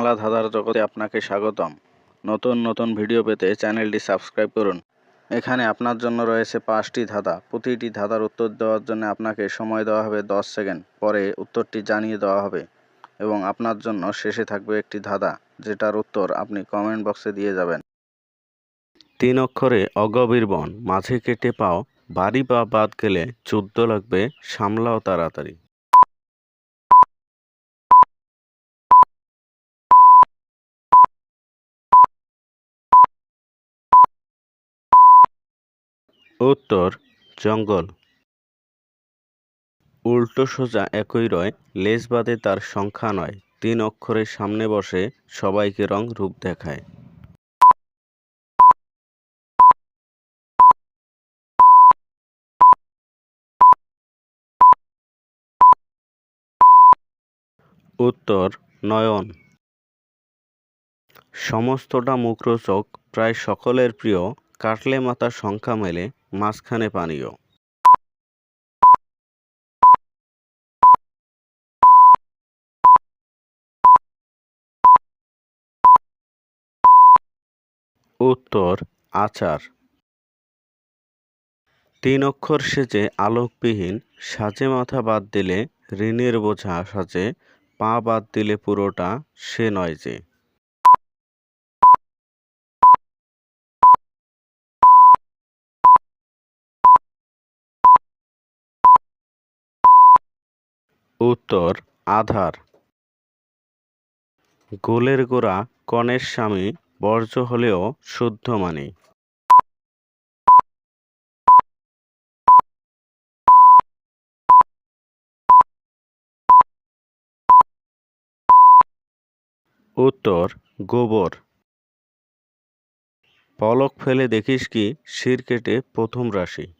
বাংলা ধাঁধার জগতে আপনাকে স্বাগতম। নতুন নতুন ভিডিও পেতে চ্যানেলটি সাবস্ক্রাইব করুন। এখানে আপনার জন্য রয়েছে পাঁচটি ধাঁধা। প্রতিটি ধাঁধার উত্তর দেওয়ার জন্য আপনাকে সময় দেওয়া হবে দশ সেকেন্ড। পরে উত্তরটি জানিয়ে দেওয়া হবে এবং আপনার জন্য শেষে থাকবে একটি ধাঁধা, যেটার উত্তর আপনি কমেন্ট বক্সে দিয়ে যাবেন। তিন অক্ষরে অগভীর বন, মাঝে কেটে পাও, বাড়ি বা বাদ গেলে যুদ্ধ লাগবে, সামলাও তাড়াতাড়ি। উত্তর, জঙ্গল। উল্টো সোজা একই রয়, লেজ বাদে তার সংখ্যা নয়, তিন অক্ষরের সামনে বসে সবাইকে রং রূপ দেখায়। উত্তর, নয়ন। সমস্তটা মুখরোচক, প্রায় সকলের প্রিয়, কাটলে মাথা সংখ্যা মেলে মাঝখানে পানীয়। উত্তর, আচার। তিন অক্ষর সেজে আলোকবিহীন, সাজে মাথা বাদ দিলে ঋণের বোঝা সাজে, পা বাদ দিলে পুরোটা, সে নয় যে। উত্তর, আধার। গোলের গোড়া কনের স্বামী, বর্জ্য হলেও শুদ্ধ মানি। উত্তর, গোবর। পলক ফেলে দেখিস কি, শির কেটে প্রথম রাশি।